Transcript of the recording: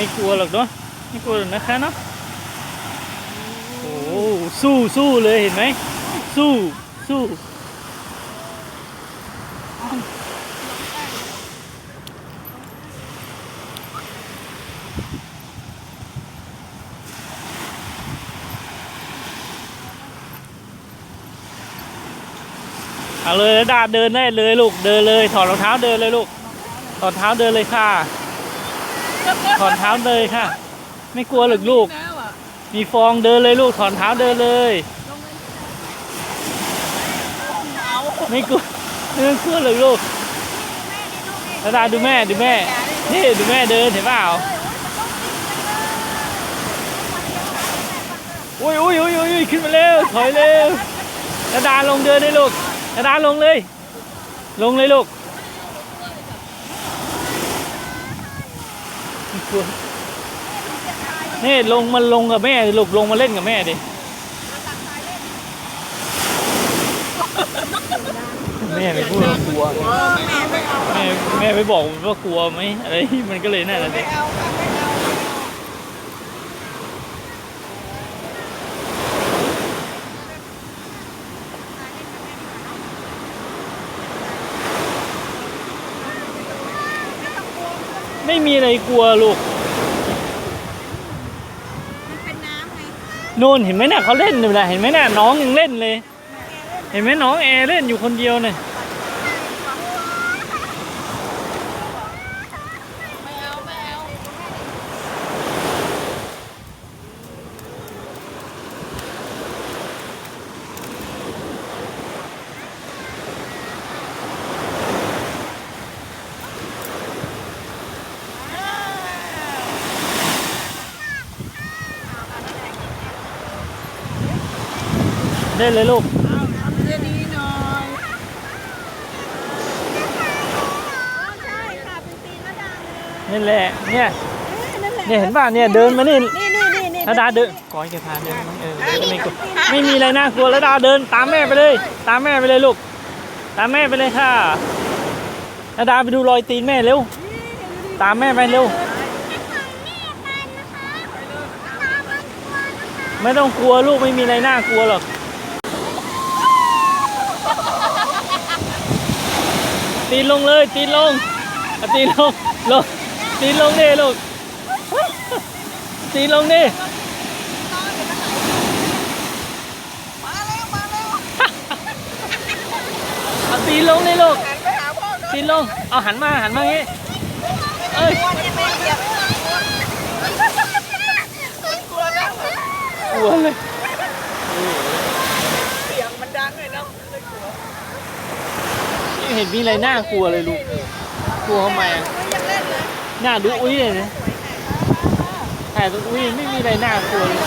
ไม่กลัวหรอกเนาะไม่กลัวหรอกนะคะเนาะโอ้สู้สู้เลยเห็นไหมสู้สู้เอาเลยแล้วดาเดินได้เลยลูกเดินเลย ถอดรองเท้าเดินเลยลูกถอดเท้าเดินเลยค่ะ ถอดเท้าเดินค่ะ ไม่กลัวหรอกลูก มีฟองเดินเลยลูกถอดเท้าเดินเลยไม่กลัวไม่กลัวหรอกลูกแล้วดาดูแม่ดูแม่นี่ดูแม่เดินเห็นเปล่าอุ้ยอุ้ยอุ้ยอุ้ยขึ้นมาเร็วถอยเร็วแล้วดาลงเดินได้ลูกแล้วดาลงเลย ลงเลยลูกไม่กลัว นี่ลงมาลงกับแม่ดิลูกลงมาเล่นกับแม่ดิแม่ไม่พูดว่ากลัวแม่แม่ไม่บอกว่ากลัวไหมอะไรมันก็เลยนั่นแหละไม่สิเอาค่ะ ไม่เอาไม่มีอะไรกลัวลูก มันเป็นน้ำไงนู่นเห็นไหมเนี่ยเขาเล่นอยู่นะเห็นไหมเนี่ยน้องยังเล่นเลย เห็นไหมน้องแอร์เล่นอยู่คนเดียวเนี่ย ไม่เอาไม่เอา เล่นเลยลูกเอาทำเรื่องนี้หน่อยใช่ค่ะเป็นตีนมะดาเลยนี่แหละ เนี่ยนั่นแหละเนี่ยเห็นป่ะเนี่ยเดินมานี่นี่นี่นี่นี่แล้วดาเดินก่อนจะพาเดินมั้งเออเดินไม่กลัวไม่มีอะไรน่ากลัวแล้วดาเดินตามแม่ไปเลย ตามแม่ไปเลยลูก ตามแม่ไปเลยค่ะแล้วดาไปดูรอยตีนแม่เร็ว ตามแม่ไปเร็ว ไม่ต้องกลัวลูกไม่มีอะไรน่ากลัวหรอก ตีนลงเลยตีนลงเอาตีนลงลงตีนลงดิลูกตีนลงดิมาแล้วมาแล้วเอาตีนลงดิลูกหันไปหาพ่อหน่อยตีนลงเอาหันมาหันมาอย่างงี้เอ้ยกลัวที่ไม่เหยียบกลัวแล้วกลัวเลย เสียงมันดังเลยนะเลยกลัว ไม่ เห็นมีอะไรน่ากลัวเลยลูก กลัวทำไมอะไม่ยังเล่นเลยน่าดูอุ้ยเลยนะแต่ตัวอุ้ยไม่มีอะไรน่ากลัวเลย